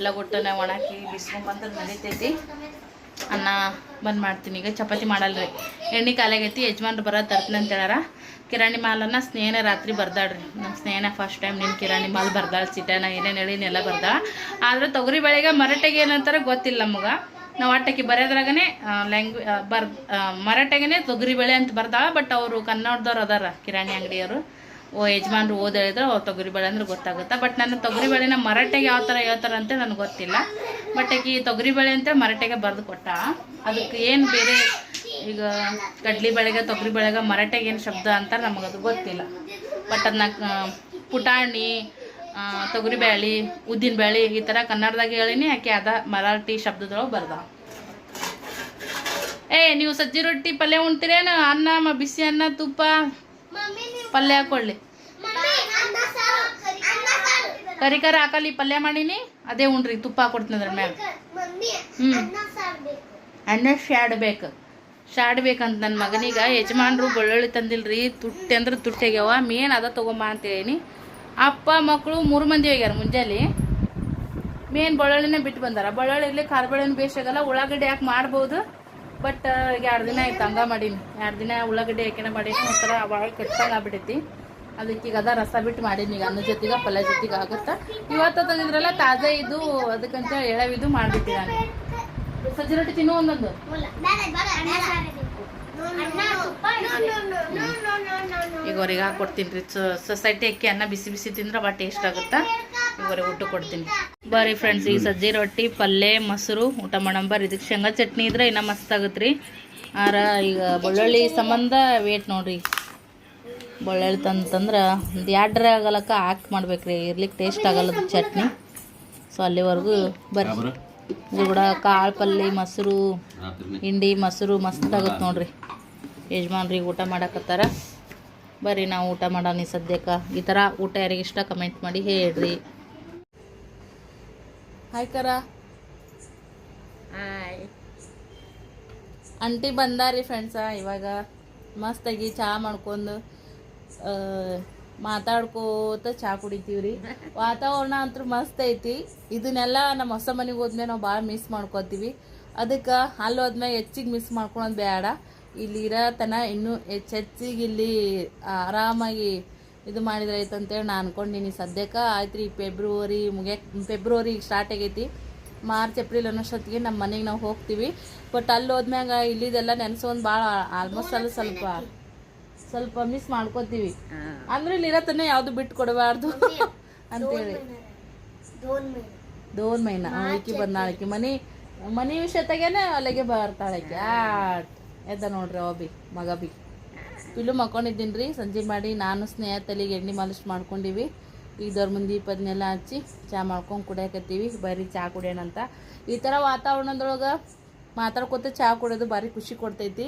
ಲಗುಟ್ಟನೆ ಒಣಾಕಿ ಬಿಸ್ಕೊಂಬಂದ್ರೆ ನಡೀತೈತಿ. ಅನ್ನ ಬಂದು ಮಾಡ್ತೀನಿ. ಈಗ ಚಪಾತಿ ಮಾಡಲ್ರಿ. ಎಣ್ಣೆ ಕಾಲಾಗೈತಿ. ಯಜಮಾನ್ರು ಬರೋ ತರ್ತೀನಿ ಅಂತ ಹೇಳಾರ ಕಿರಾಣಿ ಮಾಲನ್ನ ಸ್ನೇಹನ ರಾತ್ರಿ ಬರ್ದಾಳ್ರಿ. ನಮ್ಮ ಸ್ನೇಹನ ಫಸ್ಟ್ ಟೈಮ್ ನಿನ್ನ ಕಿರಾಣಿ ಮಾಲ್ ಬರ್ದಾಳ ಚಿಟನ ಏನೇನು ಹೇಳಿನೆಲ್ಲ ಬರ್ದಾಳ. ಆದರೆ ತೊಗರಿ ಬೆಳೆಗೆ ಮರಟೆಗೆ ಏನಂತಾರೆ ಗೊತ್ತಿಲ್ಲ ನಮಗೆ. ನಾವು ಆಟಕ್ಕೆ ಬರೆಯೋದ್ರಾಗನೇ ಲ್ಯಾಂಗ್ವೇ ಬರ್ ಮರಾಠೆಗೇ ತೊಗರಿ ಬೆಳೆ ಅಂತ ಬರ್ದಾಳ. ಬಟ್ ಅವರು ಕನ್ನಡದವ್ರು ಅದಾರ, ಕಿರಾಣಿ ಅಂಗಡಿಯವರು. ಓ, ಯಜಮಾನ್ರು ಓದ್ ಹೇಳಿದ್ರೆ ತೊಗರಿ ತೊಗರಿಬೇಳೆ ಅಂದ್ರೆ ಗೊತ್ತಾಗುತ್ತೆ. ಬಟ್ ನನ್ನ ತೊಗರಿಬೇಳೆನ ಮರಾಠೆಗೆ ಯಾವ ಥರ ಹೇಳ್ತಾರೆ ಅಂತ ನನಗೆ ಗೊತ್ತಿಲ್ಲ. ಬಟ್ ಆಕಿ ತೊಗರಿಬೇಳೆ ಅಂತ ಮರಾಠೆಗೆ ಬರೆದು ಕೊಟ್ಟ. ಅದಕ್ಕೆ ಏನು ಬೇರೆ ಈಗ ಕಡ್ಲಿ ಬೆಳೆಗೆ, ತೊಗರಿ ಬೆಳೆಗೆ ಮರಾಠಿಗೆ ಏನು ಶಬ್ದ ಅಂತ ನಮಗದು ಗೊತ್ತಿಲ್ಲ. ಬಟ್ ಅದನ್ನ ಪುಟಾಣಿ ತೊಗರಿ ಬ್ಯಾಳಿ, ಉದ್ದಿನ ಬ್ಯಾಳಿ ಈ ಥರ ಕನ್ನಡದಾಗ ಹೇಳಿನಿ ಆಕೆ ಅದ ಮರಾಠಿ ಶಬ್ದದೊಳಗೆ ಬರ್ದ. ಏ, ನೀವು ಸಜ್ಜಿ ರೊಟ್ಟಿ ಪಲ್ಯ ಉಣ್ತೀರೇನು? ಅನ್ನ ಬಿಸಿ ಅನ್ನ, ತುಪ್ಪ? ಪಲ್ಯ ಹಾಕೊಳ್ಳಿ. ಕರಿ ಕರಿ ಹಾಕಲಿ, ಪಲ್ಯ ಮಾಡೀನಿ. ಅದೇ ಉಣ್ರಿ ತುಪ್ಪ ಹಾಕೊಡ್ತೀನಿ ಅದ್ರ ಮ್ಯಾಗ ಹ್ಞೂ ಅನ್ನ ಶಾಡ್ ಬೇಕು. ಶಾಡ್ ಬೇಕಂತ ನನ್ನ ಮಗನಿಗೆ. ಯಜಮಾನ್ರು ಬೆಳ್ಳುಳ್ಳಿ ತಂದಿಲ್ರಿ, ತುಟ್ಟಿ ಅಂದ್ರೆ ತುಟ್ಟಿ ಆಗ್ಯಾವ. ಮೇನ್ ಅದ ತೊಗೊಂಬ ಅಂತ ಅಪ್ಪ ಮಕ್ಕಳು ಮೂರು ಮಂದಿ ಹೋಗ್ಯಾರ ಮುಂಜಾನೆ ಮೇನ್ ಬೆಳ್ಳುಳ್ಳಿನೇ ಬಿಟ್ಟು ಬಂದಾರ. ಬೆಳ್ಳುಳ್ಳಿ ಇರಲಿ, ಖಾರ ಬೆಳ್ಳುಳ್ಳಿ ಬೇಸಾಗಲ್ಲ ಉಳ್ಳಾಗಡ್ಡಿ ಯಾಕೆ ಮಾಡ್ಬೋದು. ಬಟ್ ಈಗ ಎರಡು ದಿನ ಆಯ್ತು ಹಂಗ ಮಾಡೀನಿ. ಎರಡು ದಿನ ಉಳ್ಳಾಗಡ್ಡಿ ಹಾಕಿನ ಮಾಡೀನಿ. ಒಂಥರ ಭಾಳ ಕೆಟ್ಟಂಗೆ ಆಗ್ಬಿಟ್ಟೈತಿ ಅದಕ್ಕೆ ಈಗ ಅದ ರಸ ಬಿಟ್ಟು ಮಾಡೀನಿ. ಈಗ ಅನ್ನ ಜೊತೆಗೆ, ಪಲ್ಯ ಜೊತೆಗೆ ಆಗುತ್ತಾ? ಇವತ್ತು ತಂದಿದ್ರಲ್ಲ ತಾಜಾ ಇದು, ಅದಕ್ಕಂತ ಎಳವಿದು ಮಾಡಿಬಿಟ್ಟಿ ನಾನು ಸಜ್ಜಿ ರೊಟ್ಟಿ ತಿನ್ನು ಒಂದೊಂದು. ಈಗ ಅವ್ರಿಗೆ ಹಾಕೊಡ್ತೀನಿ ರೀ. ಸೊಸೈಟಿ ಅಕ್ಕಿ ಅನ್ನ ಬಿಸಿ ಬಿಸಿ ತಿಂದ್ರೆ ಭಾಳ ಟೇಸ್ಟ್ ಆಗುತ್ತಾ? ಇವರಿಗೆ ಊಟ ಕೊಡ್ತೀನಿ. ಬರ್ರಿ ಫ್ರೆಂಡ್ಸ್ ಈಗ ಸಜ್ಜಿ ರೊಟ್ಟಿ ಪಲ್ಯ ಮೊಸರು ಊಟ ಮಾಡಂಬರ್ ಇದಕ್ಕೆ ಶೇಂಗಾ ಚಟ್ನಿ ಇದ್ರೆ ಇನ್ನೂ ಮಸ್ತ್ ಆಗುತ್ತೆ ರೀ. ಆರ ಈಗ ಬೆಳ್ಳುಳ್ಳಿ ಸಂಬಂಧ ವೇಟ್ ನೋಡ್ರಿ. ಬೆಳ್ಳುಳ್ಳಿ ತಂತಂದ್ರೆ ಒಂದು ಎರಡರ ಆಗಲಕ್ಕ ಹಾಕಿ ಮಾಡ್ಬೇಕ್ರಿ. ಇರ್ಲಿಕ್ಕೆ ಟೇಸ್ಟ್ ಆಗಲ್ಲ ಚಟ್ನಿ. ಸೊ ಅಲ್ಲಿವರೆಗೂ ಬರ್ರಿ. ಇದು ಕೂಡ ಕಾಳು ಪಲ್ಯ ಮೊಸರು ಹಿಂಡಿ ಮೊಸರು ಮಸ್ತ್ ಆಗುತ್ತೆ ನೋಡ್ರಿ. ಯಜಮಾನ್ರಿಗೆ ಊಟ ಮಾಡಕತ್ತಾರ. ಬರ್ರಿ ನಾವು ಊಟ ಮಾಡೋಣ ಈ ಸದ್ಯಕ್ಕೆ. ಈ ಥರ ಊಟ ಯಾರಿಗೆ ಇಷ್ಟ ಕಮೆಂಟ್ ಮಾಡಿ ಹೇಳ್ರಿ. ಹಾಯ್ ಕರ ಹಾಯ್ ಅಂಟಿ ಬಂದಾರಿ ಫ್ರೆಂಡ್ಸ ಇವಾಗ ಮಸ್ತಾಗಿ ಚಹಾ ಮಾಡ್ಕೊಂಡು ಆ, ಮಾತಾಡ್ಕೋತ ಚಹಾ ಕುಡಿತೀವ್ರಿ ವಾತಾವರಣ ಅಂತೂ ಮಸ್ತ್ ಐತಿ. ಇದನ್ನೆಲ್ಲ ನಮ್ಮ ಹೊಸ ಮನೆಗೆ ಹೋದ್ಮೇಲೆ ನಾವು ಭಾಳ ಮಿಸ್ ಮಾಡ್ಕೋತೀವಿ. ಅದಕ್ಕೆ ಅಲ್ಲಿ ಹೋದ್ಮೇಲೆ ಹೆಚ್ಚಿಗೆ ಮಿಸ್ ಮಾಡ್ಕೊಳೋದು ಬೇಡ ಇಲ್ಲಿ ಇರತನ ಇನ್ನೂ ಹೆಚ್ಚು ಹೆಚ್ಚಿಗೆ ಇಲ್ಲಿ ಆರಾಮಾಗಿ ಇದು ಮಾಡಿದ್ರೆ ಆಯ್ತು ಅಂತೇಳಿ ನಾನು ಅನ್ಕೊಂಡಿನಿ. ಸದ್ಯಕ್ಕೆ ಆಯ್ತು ರೀ ಫೆಬ್ರವರಿ ಮುಗಿಯಕ್ಕೆ ಫೆಬ್ರವರಿ ಸ್ಟಾರ್ಟ್ ಆಗೈತಿ. ಮಾರ್ಚ್ ಏಪ್ರಿಲ್ ಅನ್ನೋಷ್ಟೊತ್ತಿಗೆ ನಮ್ಮ ಮನೆಗೆ ನಾವು ಹೋಗ್ತೀವಿ. ಬಟ್ ಅಲ್ಲಿ ಹೋದ್ಮ್ಯಾಗ ಇಲ್ಲಿದೆಲ್ಲ ನೆನೆಸೋದು ಭಾಳ ಆಲ್ಮೋಸ್ಟ್ ಅಲ್ಲಿ ಸ್ವಲ್ಪ ಸ್ವಲ್ಪ ಮಿಸ್ ಮಾಡ್ಕೋತೀವಿ. ಅಂದ್ರೆ ಇರತನ ಯಾವ್ದು ಬಿಟ್ಟು ಕೊಡಬಾರ್ದು <laughs> ಅಂತೇಳಿ. ದೋನ್ ಮೈನ ಆಕಿ ಬಂದಾಳಕಿ ಮನಿ ಮನಿ ವಿಷಯದಾಗೇನೆ ಅಲ್ಲಿಗೆ ಬರ್ತಾಳಕಿ ಆಟ್. ಎದ್ದ ನೋಡ್ರಿ ಅವ ಮಗ ಬಿ. ಪಿಲು ಮಕ್ಕೊಂಡಿದ್ದೀನಿ ರೀ ಸಂಜೆ ಮಾಡಿ ನಾನು ಸ್ನೇಹ ತಲೆಗೆ ಎಣ್ಣೆ ಮಾಲಿಶ್ ಮಾಡ್ಕೊಂಡಿವಿ. ಇದವ್ರ ಮುಂದೆ ದೀಪದನ್ನೆಲ್ಲ ಹಚ್ಚಿ ಚಹಾ ಮಾಡ್ಕೊಂಡು ಕುಡಿಯಕತ್ತೀವಿ. ಬರೀ ಚಾ ಕುಡಿಯೋಣ ಅಂತ ಈ ಥರ ವಾತಾವರಣದೊಳಗೆ ಮಾತಾಡ್ಕೊತ ಚಹಾ ಕುಡಿಯೋದು ಭಾರಿ ಖುಷಿ ಕೊಡ್ತೈತಿ.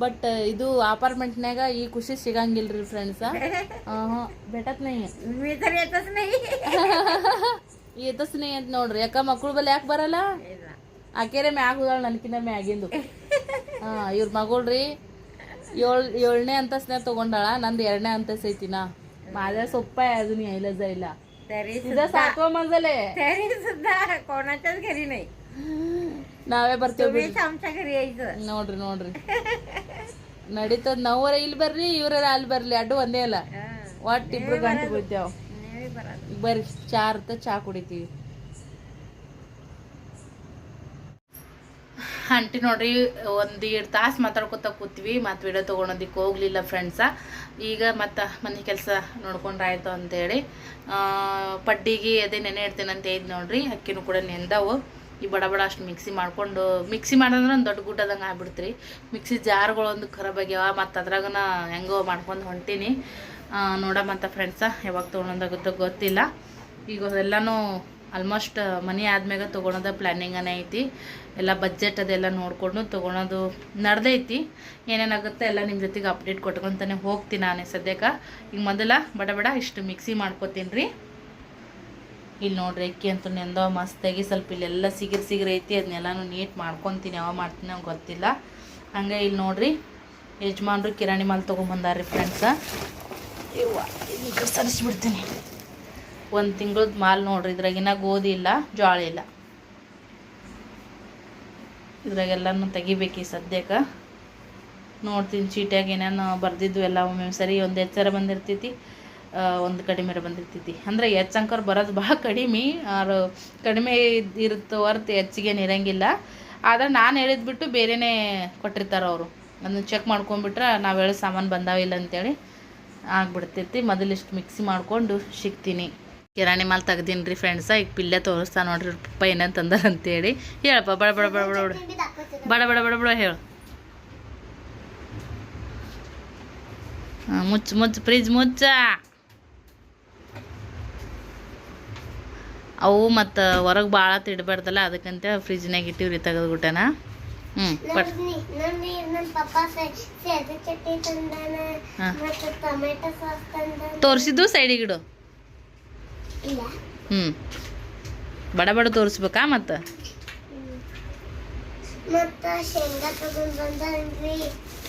ಬಟ್ uh, ಇದು ಅಪಾರ್ಟ್ಮೆಂಟ್ನಾಗ ಈ ಖುಷಿ ಸಿಗಂಗಿಲ್ರಿ ರೀ ಫ್ರೆಂಡ್ಸ <laughs> ಬೆಟತ್ <laughs> ಅಂತ ನೋಡ್ರಿ. ಯಾಕ ಮಕ್ಕಳು ಬಲ್ಲಿ ಯಾಕೆ ಬರಲ್ಲ? ಆಕೆರೆ ಮ್ಯಾಗ ಹೋದಾಳ ನನ್ಕಿನ ಮ್ಯಾಗಿಂದು. ಹಾ ಇವ್ರ ಮಗಳ್ರಿ. ಏಳ್ ಏಳನೇ ಅಂತಸ್ನೇ ತಗೊಂಡಾಳ ನಂದು ಎರಡನೇ ಅಂತಸ್ ಐತಿನ. ಮಾದ ಸೊಪ್ಪ ಅದನ್ನ ಐಲಜ ಇಲ್ಲ. ಸಾಕೋ ನಾವೇ ಬರ್ತೀವಿ ನೋಡ್ರಿ ನೋಡ್ರಿ. <laughs> ನಡೀತದ ನವರ ಇಲ್ ಬರ್ರಿ ಇವ್ರ ಅಲ್ಲಿ ಬರ್ಲಿ ಅಡ್ಡು ಒಂದೇ ಅಲ್ಲ. ಒಟ್ ಇಬ್ರು ಗಂಟು ಬಿದ್ದಾವ ಬರ್ರಿ ಚಾ ಅರ್ಥ ಚಾ ಕುಡಿತೀವಿ. ಅಂಟಿ ನೋಡ್ರಿ ಒಂದೀಡ್ ತಾಸು ಮಾತಾಡ್ಕೊತ ಕೂತ್ವಿ ಮತ್ತು ವಿಡಿಯೋ ತೊಗೊಳೋದಿಕ್ಕೆ ಹೋಗಲಿಲ್ಲ ಫ್ರೆಂಡ್ಸ ಈಗ ಮತ್ತೆ ಮನೆ ಕೆಲಸ ನೋಡ್ಕೊಂಡ್ರಾಯ್ತು ಅಂತೇಳಿ. ಪಡ್ಡಿಗೆ ಅದೇ ನೆನೆ ಇಡ್ತೇನೆ ಅಂತ ಇದ್ದು ನೋಡ್ರಿ ಅಕ್ಕಿನೂ ಕೂಡ ನೆಂದವು. ಈ ಬಡ ಬಡ ಅಷ್ಟು ಮಿಕ್ಸಿ ಮಾಡ್ಕೊಂಡು ಮಿಕ್ಸಿ ಮಾಡಿದ್ರೆ ಒಂದು ದೊಡ್ಡ ಗುಡ್ಡದಂಗೆ ಆಗ್ಬಿಡ್ತ್ರಿ. ಮಿಕ್ಸಿ ಜಾರ್ಗಳೊಂದು ಖರಾಬ್ ಆಗ್ಯಾವ, ಮತ್ತು ಅದ್ರಾಗನ ಹೆಂಗೋ ಮಾಡ್ಕೊಂಡು ಹೊಂಟೀನಿ. ನೋಡಮಂತ ಫ್ರೆಂಡ್ಸ ಯಾವಾಗ ತೊಗೊಳೋದಾಗುತ್ತೋ ಗೊತ್ತಿಲ್ಲ. ಈಗ ಎಲ್ಲನೂ ಆಲ್ಮೋಸ್ಟ್ ಮನೆ ಆದ್ಮ್ಯಾಗ ತೊಗೊಳೋದ ಪ್ಲ್ಯಾನಿಂಗನೇ ಐತಿ. ಎಲ್ಲ ಬಜೆಟ್ ಅದೆಲ್ಲ ನೋಡಿಕೊಂಡು ತೊಗೊಳೋದು ನಡೆದೈತಿ ಏನೇನಾಗುತ್ತೆ ಎಲ್ಲ ನಿಮ್ಮ ಜೊತೆಗೆ ಅಪ್ಡೇಟ್ ಕೊಟ್ಕೊತಾನೆ ಹೋಗ್ತೀನಿ ನಾನೇ ಸದ್ಯಕ್ಕೆ. ಈಗ ಮೊದಲ ಬಡ ಬಡ ಇಷ್ಟು ಮಿಕ್ಸಿ ಮಾಡ್ಕೊತೀನಿ ರೀ ಇಲ್ಲಿ ನೋಡ್ರಿ ಅಕ್ಕಿ ಅಂತೂ ನೆಂದೋ ಮಸ್ತಾಗಿ ಸ್ವಲ್ಪ ಇಲ್ಲೆಲ್ಲ ಸಿಗಿರ್ ಸಿಗಿರ್ ಐತಿ ಅದನ್ನೆಲ್ಲನೂ ನೀಟ್ ಮಾಡ್ಕೊತೀನಿ ಯಾವ ಮಾಡ್ತೀನಿ ನಂಗೆ ಗೊತ್ತಿಲ್ಲ. ಹಂಗೆ ಇಲ್ಲಿ ನೋಡ್ರಿ ಯಜಮಾನ್ರು ಕಿರಾಣಿ ಮಾಲ್ ತೊಗೊಂಬಂದಾರ್ರಿ ಫ್ರೆಂಡ್ಸ ಇವ್ವ ಇದಕ್ಕೆ ಸರಿಸ್ಬಿಡ್ತೀನಿ. ಒಂದು ತಿಂಗಳದ ಮಾಲ್ ನೋಡ್ರಿ ಇದ್ರಾಗಿನ ಗೋಧಿ ಇಲ್ಲ ಜೋಳ ಇಲ್ಲ. ಇದ್ರಾಗೆಲ್ಲನೂ ತೆಗಿಬೇಕು ಈ ಸದ್ಯಕ್ಕೆ ನೋಡ್ತೀನಿ ಚೀಟಿಯಾಗ ಏನೇನು ಬರ್ದಿದ್ದು ಎಲ್ಲ ಒಮ್ಮೆ ಸರಿ ಒಂದು ಎಚ್ಚರ ಬಂದಿರ್ತೈತಿ. ಒಂದು ಕಡಿಮೆ ಬಂದಿರ್ತೈತಿ. ಅಂದ್ರೆ ಹೆಚ್ಚಂಕರ್ ಬರೋದು ಭಾಳ ಕಡಿಮೆ ಅವ್ರು ಕಡಿಮೆ ಇರುತ್ತೆ ಹೊರ್ತು ಹೆಚ್ಚಿಗೆ ಇರಂಗಿಲ್ಲ ಆದ್ರೆ ನಾನು ಹೇಳಿದ್ ಬಿಟ್ಟು ಬೇರೆನೇ ಕೊಟ್ಟಿರ್ತಾರೆ ಅವರು. ಅದನ್ನ ಚೆಕ್ ಮಾಡ್ಕೊಂಡ್ಬಿಟ್ರೆ ನಾವು ಹೇಳೋ ಸಾಮಾನು ಬಂದಾವಿಲ್ಲ ಅಂತೇಳಿ ಆಗ್ಬಿಡ್ತೈತಿ. ಮೊದಲಿಷ್ಟು ಮಿಕ್ಸಿ ಮಾಡ್ಕೊಂಡು ಸಿಗ್ತೀನಿ. ಕಿರಾಣಿ ಮಾಲ್ ತೆಗ್ದೀನಿ ರೀ ಫ್ರೆಂಡ್ಸ ಈಗ ಪಿಲ್ಲೆ ತೋರಿಸ್ತಾ ನೋಡ್ರಿ ಪಪ್ಪ ಅಂತ ಅಂತೇಳಿ. ಹೇಳಪ್ಪ, ಬಡ ಬಡ ಬಡ ಬಡ ಬಡ. ಬಡ ಬಡ ಬಡ ಹೇಳು. ಮುಚ್ಚು ಮುಚ್ಚು ಫ್ರಿಜ್ ಮುಚ್ಚ. ಅವು ಮತ್ತು ಹೊರಗೆ ಭಾಳ ತಿಡ್ಬಾರ್ದಲ್ಲ ಅದಕ್ಕಂತ ಫ್ರಿಜ್ನಾಗ ಇಟ್ಟಿವ್ರಿ ತೆಗೆದ್ಬಿಟ್ಟನ ಹ್ಞೂ ಪಟ್. ತೋರಿಸಿದ್ದು ಸೈಡಿಗಿಡು ಹ್ಞೂ ಬಡ ಬಡ ತೋರಿಸ್ಬೇಕಾ ಮತ್ತು?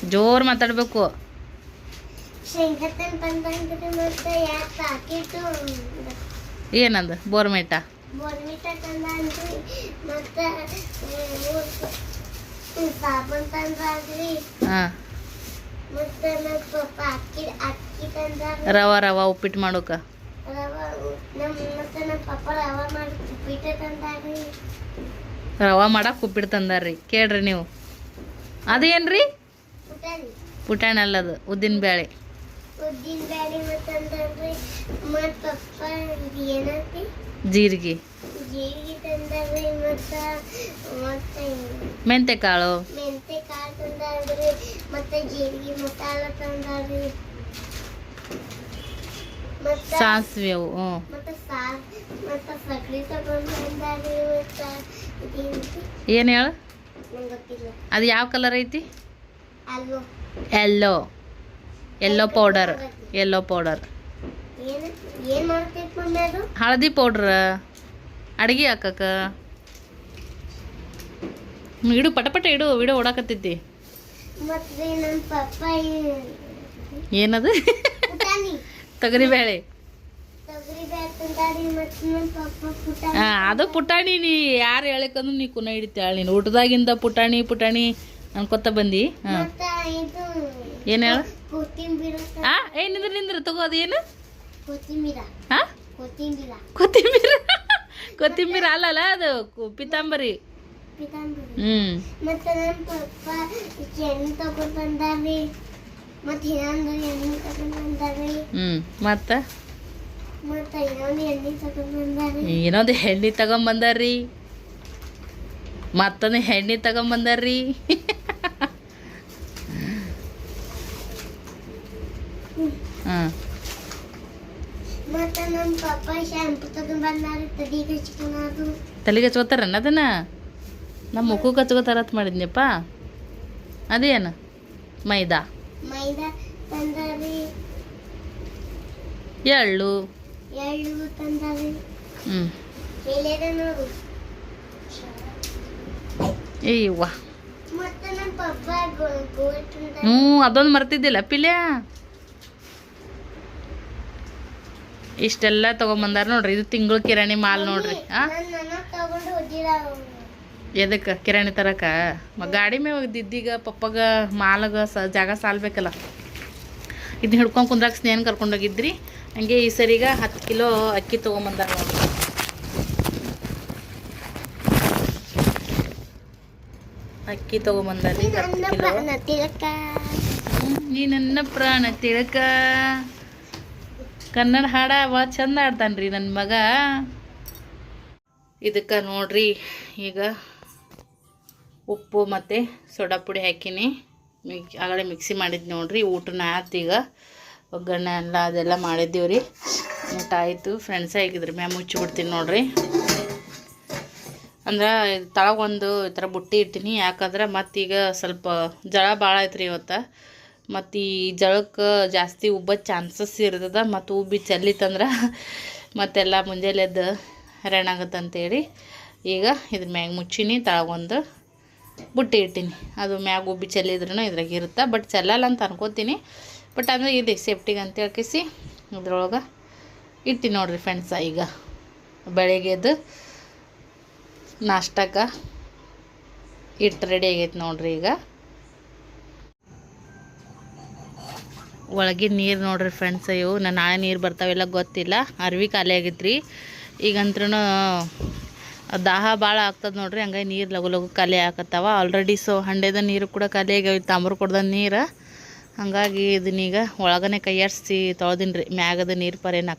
ಜೋರು ಮಾತಾಡ್ಬೇಕು. ಶೇಂಗಾ ಮತ್ತೆ ಯಾಕೆ ಏನಂದ? ಬೋರ್ಮೇಟ ರವ ರವ ಉಪ್ಪಿಟ್ಟು ಮಾಡೋಕ? ರವ ಮಾಡಕ್ಕೆ ಉಪ್ಪಿಟ್ಟು ತಂದಾರ್ರಿ. ಕೇಳ್ರಿ ನೀವು. ಅದೇನ್ರಿ? ಪುಟಾಣಿ. ಅಲ್ಲದು ಉದ್ದಿನ ಬೇಳೆ ಉದ್ದಿನ ಬ್ಯಾಳಿ ಮತ್ತಂದ್ರಿ ಮತ್ತ ಪಪ್ಪ ಏನೈತಿ? ಜೀರಿಗೆ. ಜೀರಿಗೆ ತಂದ್ರಿ ಮತ್ತ ಮತ್ತೆ ಮೆಂತೆ ಕಾಳು ಮೆಂತೆ ಕಾಳು ತಂದ್ರಿ ಮತ್ತೆ ಜೀರಿಗೆ ಮಸಾಲ ತಂದ್ರಿ ಮತ್ತ ಸಾಸಿವೆ ಹ್ಞೂ. ಮತ್ತೆ ಸಾಸ್ ಮತ್ತ ಸಕ್ರಿ ತಗೊಂಡ್ ಬಂದಾರ್ರಿ ಮತ್ತ. ಏನು ಹೇಳು? ಅದು ಯಾವ ಕಲರ್ ಐತಿ? ಅಲ್ಲೋ. ಎಲ್ಲೋ ಎಲ್ಲೋ ಪೌಡರ್ ಎಲ್ಲೋ ಪೌಡರ್ ಹಳದಿ ಪೌಡ್ರ ಅಡಿಗೆ ಹಾಕಕ ಇಡು ಪಟಪಟ ಇಡು ಇಡು ಓಡಾಕತ್ತಿದ್ದಿ. ಏನದು? ತೊಗರಿಬೇಳೆ. ಅದು ಪುಟಾಣಿ ನೀ ಯಾರು ಹೇಳಕ್ಕಂದ್ರೆ ನೀ ಕುನ ಹಿಡಿತಾಳ ನೀನು. ಊಟದಾಗಿಂದ ಪುಟಾಣಿ ಪುಟಾಣಿ ಅನ್ಕೊತ ಬಂದಿ. ಹಾಂ. ಏನು ಹೇಳ? ಆ ಏನಿದ್ರ ನಿಂದ್ರ ತಗೋ ಅದೇನು? ಕೊತ್ತಿಂಬೀರ. ಕೊತ್ತಿಂಬೀರ. ಅಲ್ಲಲ್ಲ ಅದು ಪಿತಾಂಬರಿ. ಹ್ಮ್. ಮತ್ತೆ ನನ್ನ ಪಪ್ಪ ಹೆಣ್ಣು ಎಣ್ಣೆ ಮತ್ತ? ಇನ್ನೊಂದು ಎಣ್ಣೆ ಹೆಣ್ಣಿ ತಗೊಂಡ್ಬಂದಾರಿ ಮತ್ತೊಂದು ಹೆಣ್ಣಿ ಮತ್ತೆ ನಮ್ಮ ಪಪ್ಪ ಶಾಂಪು ತಗೊಂಡ್ ಬಂದಾರಿ ತಡಿಗೆ ಹಚ್ಕೊಳೋದು ತಲೆಗೆ ಹಚ್ಕೋತಾರನ ಅದನ್ನ? ನಮ್ಮ ಮುಖಕ್ಕೆ ಹಚ್ಕೋತಾರತ್ ಮಾಡಿದ್ನಪ್ಪ. ಅದೇನು? ಮೈದಾ? ಮೈದಾ ತಂದಾರಿ. ಎಳ್ಳು? ಎಳ್ಳು ತಂದಾರಿ. ಹ್ಞೂ ಎಲ್ಲೇದ ನೋಡು. ಏಯ್ಯವ್ವ ಮತ್ತೆ ನಮ್ಮ ಪಪ್ಪ ಗೋಲ್ ತಂದಾರಿ ಹ್ಞೂ ಅದೊಂದು ಮರ್ತಿದ್ದಿಲ್ಲ ಪಿಲ್ಯ? ಇಷ್ಟೆಲ್ಲ ತೊಗೊಂಬಂದಾರ ನೋಡ್ರಿ. ಇದು ತಿಂಗಳು ಕಿರಾಣಿ ಮಾಲ್ ನೋಡ್ರಿ. ಎದಕ್ಕೆ? ಕಿರಾಣಿ ತರಕ? ಮ ಗಾಡಿ ಮೇಲೆ ಹೋಗಿದ್ದಿದ್ದೀಗ ಪಪ್ಪಗ ಮಾಲಗ ಸ ಜಾಗ ಸಾಲ್ಬೇಕಲ್ಲ. ಇದನ್ನ ಹಿಡ್ಕೊಂಡು ಕುಂದ್ರಾಗ ಸ್ನೇಹನ್ ಕರ್ಕೊಂಡೋಗಿದ್ರಿ ಹಂಗೆ ಈ ಸರಿಗ ಹತ್ತು ಕಿಲೋ ಅಕ್ಕಿ ತೊಗೊಂಬಂದಾರ ನೋಡ್ರಿ. ಅಕ್ಕಿ ತೊಗೊಂಬಂದಾರಿ ಹತ್ತು ಕಿಲೋ. ನೀ ನನ್ನ ಪ್ರಾಣ ತಿಳಕ. ಕನ್ನಡ ಹಾಡ ಭಾಳ ಚಂದ ಆಡ್ತಾನ್ರಿ ನನ್ನ ಮಗ. ಇದಕ್ಕೆ ನೋಡ್ರಿ, ಈಗ ಉಪ್ಪು ಮತ್ತು ಸೋಡಾ ಪುಡಿ ಹಾಕಿನಿ. ಮಿಕ್, ಆಗಲೇ ಮಿಕ್ಸಿ ಮಾಡಿದ್ದು ನೋಡ್ರಿ, ಊಟನ ಆಯ್ತು ಈಗ. ಒಗ್ಗರಣೆ ಎಲ್ಲ ಅದೆಲ್ಲ ಮಾಡಿದ್ದೀವಿ ರೀ ಊಟ ಆಯಿತು ಫ್ರೆಂಡ್ಸ್ ಆಗಿದ್ರಿ, ಮ್ಯಾಮ್ ಮುಚ್ಚಿಬಿಡ್ತೀನಿ ನೋಡ್ರಿ. ಅಂದ್ರೆ ತಳಗೊಂದು ಈ ಥರ ಬುಟ್ಟಿ ಇಡ್ತೀನಿ ಯಾಕಂದ್ರೆ ಮತ್ತೀಗ ಸ್ವಲ್ಪ ಜಳ ಭಾಳ ಐತ್ರಿ ಇವತ್ತು. ಮತ್ತು ಈ ಜಳಕ್ಕೆ ಜಾಸ್ತಿ ಉಬ್ಬ ಚಾನ್ಸಸ್ ಇರ್ತದ ಮತ್ತು ಉಬ್ಬಿ ಚೆಲ್ಲಿತ್ತಂದ್ರೆ ಮತ್ತೆಲ್ಲ ಮುಂಜಾನೆ ಎದ್ದು ಹೈರಾಣ ಈಗ ಇದ್ರ ಮ್ಯಾಗ ಮುಚ್ಚಿನಿ ತಳಗೊಂದು ಬುಟ್ಟಿ ಇಟ್ಟೀನಿ. ಅದು ಮ್ಯಾಗ ಉಬ್ಬಿ ಚೆಲ್ಲಿದ್ರೂ ಇದ್ರಾಗ ಇರುತ್ತೆ ಬಟ್ ಚೆಲ್ಲಲ್ಲ ಅಂತ ಅನ್ಕೋತೀನಿ. ಬಟ್ ಅಂದರೆ ಇದೆ ಸೇಫ್ಟಿಗೆ ಅಂತ ಹೇಳ್ಕಿಸಿ ಇದ್ರೊಳಗೆ ಇಟ್ಟು ನೋಡಿರಿ ಫ್ರೆಂಡ್ಸ ಈಗ ಬೆಳಗ್ಗೆದು ನಾಷ್ಟಕ್ಕೆ ಇಟ್ಟು ರೆಡಿ ಆಗೈತೆ ನೋಡಿರಿ ಈಗ. ಒಳಗಿನ ನೀರು ನೋಡ್ರಿ ಫ್ರೆಂಡ್ಸ್ ಇವು ನಾನು ನಾಳೆ ನೀರು ಬರ್ತಾವೆಲ್ಲ ಗೊತ್ತಿಲ್ಲ. ಅರ್ವಿ ಖಾಲಿ ಆಗಿತ್ರಿ. ಈಗಂತ್ರೂ ದಾಹ ಭಾಳ ಆಗ್ತದೆ ನೋಡ್ರಿ, ಹಂಗಾಗಿ ನೀರು ಲಗು ಲಗು ಖಾಲಿ ಹಾಕತ್ತಾವ ಆಲ್ರೆಡಿ ಸೊ ಹಂಡೆದ ನೀರು ಕೂಡ ಖಾಲಿ ಆಗ್ಯಾವ ತಾಮ್ರ ಕೊಡ್ದ ನೀರು. ಹಂಗಾಗಿ ಇದನ್ನೀಗ ಒಳಗನೆ ಕೈಯಾಡಿಸಿ ತೊಳ್ದಿನಿ ರೀ ಮ್ಯಾಗದ ನೀರು ಪರ ಏನು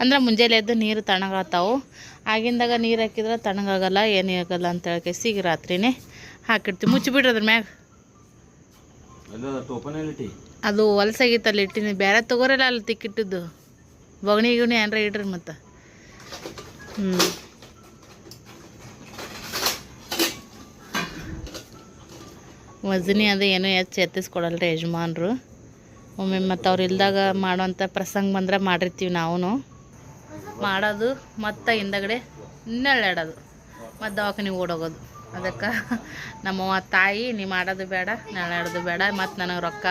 ಅಂದ್ರೆ ಮುಂಜಾನೆ ಎದ್ದು ನೀರು ತಣಗಾತಾವು ಆಗಿಂದಾಗ ನೀರು ಹಾಕಿದ್ರೆ ತಣ್ಣಗಾಗಲ್ಲ, ಏನೂ ಆಗಲ್ಲ ಅಂತ ಹೇಳ್ಕೇಸಿ ಈಗ ರಾತ್ರಿನೇ ಹಾಕಿಡ್ತೀವಿ. ಮುಚ್ಚಿಬಿಡ್ರಿ ಅದ್ರ ಮ್ಯಾಗ. ಅದು ಹೊಲಸಾಗಿತ್ತಲ್ಲ ಇಟ್ಟಿನಿ. ಬೇರೆ ತಗೋರಲ್ಲ ಅಲ್ಲಿ ತಿಕ್ಕಿಟ್ಟಿದ್ದು. ಬೊಗಣಿ ಗಿಗಣಿ ಏನಾರ ಇಡ್ರಿ ಮತ್ತು. ಹ್ಞೂ ವಜನಿ ಅದು ಏನೋ ಹೆಚ್ಚು ರೀ ಯಜಮಾನ್ರು. ಒಮ್ಮೆ ಮತ್ತು ಅವ್ರು ಇಲ್ದಾಗ ಮಾಡೋಂಥ ಪ್ರಸಂಗ ಬಂದ್ರೆ ಮಾಡಿರ್ತೀವಿ ನಾವು ಮಾಡೋದು ಮತ್ತು ಹಿಂದಗಡೆ ನೆಳ್ಳಾಡೋದು ಮತ್ತು ದವಾಖಾನಿಗೆ ಓಡೋಗೋದು. ಅದಕ್ಕೆ ನಮ್ಮವ್ವ ತಾಯಿ, ನೀ ಮಾಡೋದು ಬೇಡ ನೆಳ್ಳಾಡೋದು ಬೇಡ, ಮತ್ತು ನನಗೆ ರೊಕ್ಕ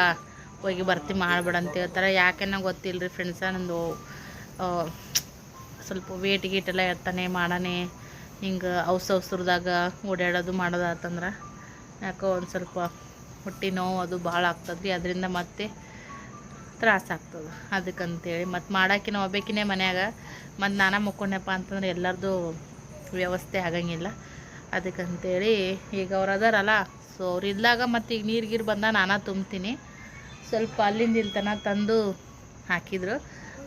ಹೋಗಿ ಬರ್ತಿ ಮಾಡಬೇಡ ಅಂತ ಹೇಳ್ತಾರೆ. ಯಾಕೆ ನಂಗೆ ಗೊತ್ತಿಲ್ಲ ರೀ ಫ್ರೆಂಡ್ಸ ನಂದು. ಸ್ವಲ್ಪ ವೇಟ್ ಗೀಟ್ ಎಲ್ಲ ಇರ್ತಾನೆ ಮಾಡಾನೆ. ಹಿಂಗೆ ಔಸ್ ಔಸರದಾಗ ಓಡಾಡೋದು ಮಾಡೋದು ಆತಂದ್ರೆ ಯಾಕೋ ಒಂದು ಸ್ವಲ್ಪ ಹೊಟ್ಟೆ ನೋವು ಅದು ಭಾಳ ಆಗ್ತದೆ ರೀ ಅದರಿಂದ ಮತ್ತೆ ತ್ರಾಸ ಆಗ್ತದೆ. ಅದಕ್ಕಂತೇಳಿ ಮತ್ತು ಮಾಡಾಕಿನ ಒಬ್ಬೇಕಿನೇ ಮನ್ಯಾಗ ಮತ್ತು ನಾನೇ ಮುಕ್ಕೊಂಡೆಪ್ಪ ಅಂತಂದ್ರೆ ಎಲ್ಲರದು ವ್ಯವಸ್ಥೆ ಆಗಂಗಿಲ್ಲ. ಅದಕ್ಕಂತೇಳಿ ಈಗ ಅವ್ರು ಅದಾರಲ್ಲ ಸೊ ಅವ್ರು ಇದ್ದಾಗ ಮತ್ತು ಈಗ ನೀರು ಗೀರು ಬಂದ ನಾನು ತುಂಬ್ತೀನಿ. ಸ್ವಲ್ಪ ಅಲ್ಲಿಂದ ಇಲ್ಲಿ ತಂದು ಹಾಕಿದ್ರು.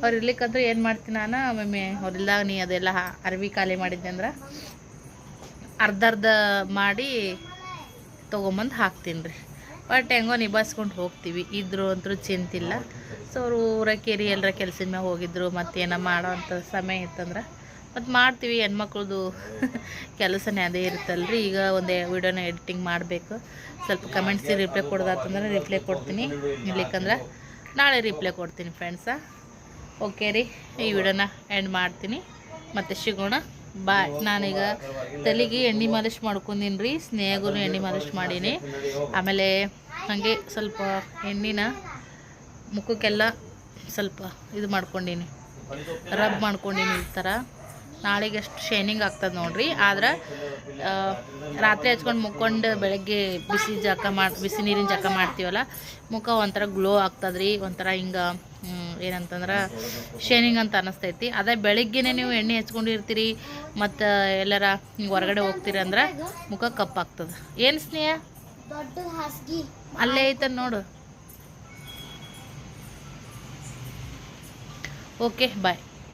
ಅವ್ರು ಇರ್ಲಿಕ್ಕಂದ್ರೆ ಏನು ಮಾಡ್ತೀನಿ ನಾನು ಒಮ್ಮೆ ಅವ್ರಿಲ್ದಾಗ ನೀ ಅದೆಲ್ಲ ಅರ್ವಿ ಖಾಲಿ ಮಾಡಿದ್ದೆ ಅಂದ್ರೆ ಅರ್ಧ ಅರ್ಧ ಮಾಡಿ ತೊಗೊಂಬಂದು ಹಾಕ್ತೀನಿ ರೀ. ಬಟ್ ಹೆಂಗೋ ನಿಭಾಯಿಸ್ಕೊಂಡು ಹೋಗ್ತೀವಿ, ಇದ್ರು ಅಂತೂ ಚಿಂತಿಲ್ಲ. ಸೊ ಅವರು ಊರ ಎಲ್ಲರ ಕೆಲ್ಸದ ಮ್ಯಾಗ ಹೋಗಿದ್ರು, ಮತ್ತೇನೋ ಮಾಡೋ ಅಂಥ ಸಮಯ ಇತ್ತಂದ್ರೆ ಮತ್ತು ಮಾಡ್ತೀವಿ ಹೆಣ್ಮಕ್ಳದು <laughs> ಕೆಲಸನೇ ಅದೇ ಇರುತ್ತಲ್ರಿ. ಈಗ ಒಂದೇ ವಿಡಿಯೋನ ಎಡಿಟಿಂಗ್ ಮಾಡಬೇಕು. ಸ್ವಲ್ಪ ಕಮೆಂಟ್ಸಿಗೆ ರಿಪ್ಲೈ ಕೊಡೋದಾತಂದ್ರೆ ರಿಪ್ಲೈ ಕೊಡ್ತೀನಿ. ಇರ್ಲಿಕ್ಕಂದ್ರೆ ನಾಳೆ ರಿಪ್ಲೈ ಕೊಡ್ತೀನಿ ಫ್ರೆಂಡ್ಸ ಓಕೆ ರೀ. ಈ ವಿಡಿಯೋನ ಎಂಡ್ ಮಾಡ್ತೀನಿ. ಮತ್ತು ಸಿಗೋಣ. ಬಾಯ್ ನಾನೀಗ ತಲೆಗೆ ಎಣ್ಣೆ ಮಾಲಿಶ್ ಮಾಡ್ಕೊಂಡೀನಿ ರೀ. ಸ್ನೇಹಗೂ ಎಣ್ಣೆ ಮಾಲಿಶ್ ಮಾಡೀನಿ. ಆಮೇಲೆ ಹಾಗೆ ಸ್ವಲ್ಪ ಎಣ್ಣೆನ ಮುಖಕ್ಕೆಲ್ಲ ಸ್ವಲ್ಪ ಇದು ಮಾಡ್ಕೊಂಡೀನಿ. ರಬ್ ಮಾಡ್ಕೊಂಡೀನಿ ಈ ಥರ ನಾಳೆಗೆ ಎಷ್ಟು ಶೈನಿಂಗ್ ಆಗ್ತದೆ ನೋಡ್ರಿ. ಆದ್ರೆ ರಾತ್ರಿ ಹಚ್ಕೊಂಡು ಮುಕ್ಕೊಂಡು ಬೆಳಗ್ಗೆ ಬಿಸಿ ಜಳಕ ಮಾಡಿ ಬಿಸಿ ನೀರಿನ ಜಳಕ ಮಾಡ್ತೀವಲ್ಲ ಮುಖ ಒಂಥರ ಗ್ಲೋ ಆಗ್ತದ್ರಿ ಒಂಥರ ಹಿಂಗೆ ಏನಂತಂದ್ರೆ ಶೈನಿಂಗ್ ಅಂತ ಅನ್ನಿಸ್ತೈತಿ ಅದೇ ಬೆಳಗ್ಗೆನೇ ನೀವು ಎಣ್ಣೆ ಹಚ್ಕೊಂಡಿರ್ತೀರಿ ಮತ್ತು ಎಲ್ಲರ ಹಿಂಗೆ ಹೊರಗಡೆ ಹೋಗ್ತೀರಿ ಅಂದ್ರೆ ಮುಖ ಕಪ್ಪಾಗ್ತದೆ ಏನು ಸ್ನೇಹ? ಅಲ್ಲೇ ಐತೆ ನೋಡು. Okay bye